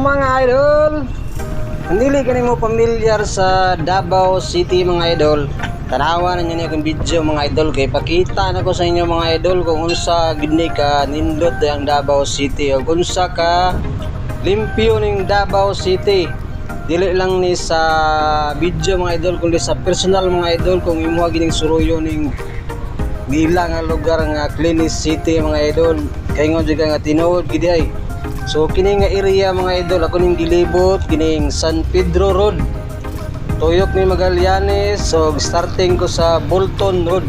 mga idol. Hindi ka mo pamilyar sa Davao City mga idol. Tanawa na niyo akong video mga idol. Kay pakita na ko sa inyo mga idol Kung unsa gini ka nindot ang Davao City. O kung unsa ka limpyo ng Davao City. Dili lang ni sa video mga idol Kundi sa personal mga idol Kung imo gining suruyo ning Gila nga lugar nga Clinis City mga idol. Kay nga juga nga tinuod gidi ay So kini nga area mga idol ako ning gilibot kining San Pedro Road. Tuyok ni Magallanes so starting ko sa Bolton Road.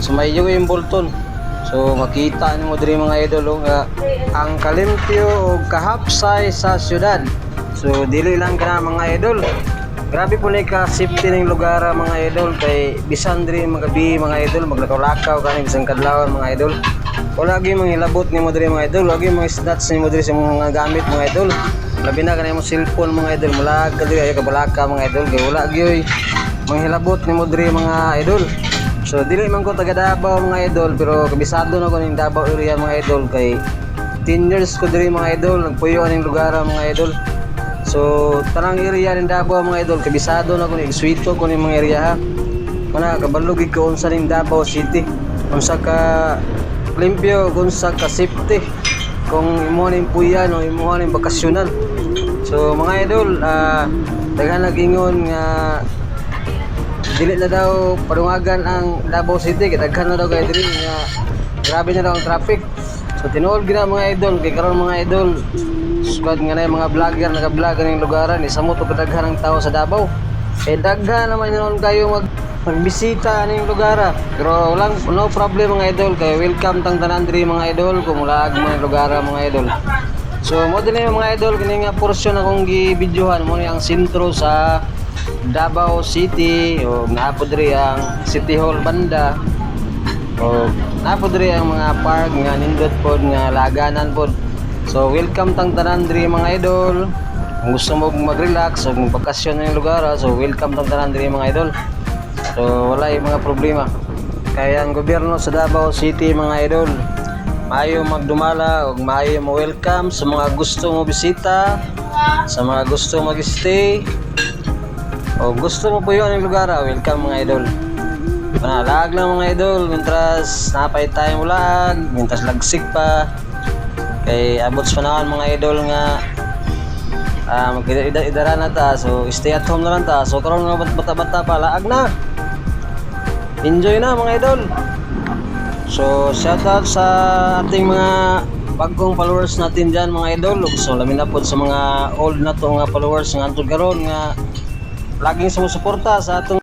So may yung Bolton. So makita nimo diri mga idol oh, nga ang kalimpyo o kahapsay sa syudad. So dili lang kana mga idol. Grabe po ni ka safety ning lugar ah, mga idol kay bisan diri magabi mga idol maglakaw-lakaw kani bisan kadlawon mga idol. Wala gyud mga hilabot nimo diri mga idol, gyud mga snatch nimo diri sa mga gamit mga idol. Labi na kanay mo cellphone mga idol, mulag ka diri ayo ka balaka mga idol kay wala gyud mga hilabot nimo diri mga idol. So dili man ko taga Davao mga idol pero kabisado na ko ning Davao area mga idol kay 10 years ko diri mga idol, nagpuyo ning lugar mga idol. So, tanang area ng Davao mga idol, kabisado na ko ni Sweeto ko ni mga area ha. Kana kabalugig ko unsa ning Davao City. Unsa ka limpyo, unsa ka safety. Kung imo ning puyan o imo ning bakasyonan. So, mga idol, ah daghan nagingon nga dili na daw padungagan ang Davao City kay daghan na daw kay diri nga grabe na daw ang traffic. So tinuod gina mga idol kay karon mga idol squad nga na mga vlogger naka-vlog ng lugaran isa mo to kadaghan ng tao sa Davao. Eh daghan naman yun kayo mag magbisita ning lugar ah. Pero walang no problem mga idol. Kay welcome tang tanan diri mga idol. Kung mulag mo ng lugar mga idol. So mo din yung mga idol. Kini nga portion akong gi-videohan mo ang sentro sa Davao City. O napo diri ang City Hall banda. O napo diri ang mga park nga nindot pod nga laganan pod. So welcome tang tanan diri mga idol. Kung gusto mo mag-relax o magbakasyon ng lugar ah, so welcome tang tanan diri mga idol so wala yung mga problema. Kaya ang gobyerno sa Davao City mga idol maayo magdumala o maayo mo welcome sa mga gusto mo bisita sa mga gusto mag-stay. O gusto mo po yun ang lugar ah, welcome mga idol. Panalag lang mga idol, mintras napay tayong ulag, mintras lagsik pa. Kay abot sa panahon mga idol nga ah mag idara na ta, so stay at home na lang ta. So karon nga bat- bata-bata pa, laag na. Enjoy na mga idol. So shout out sa ating mga bagong followers natin dyan mga idol. So lamin na po sa mga old na to nga followers nga antod karon nga laging sumusuporta sa atong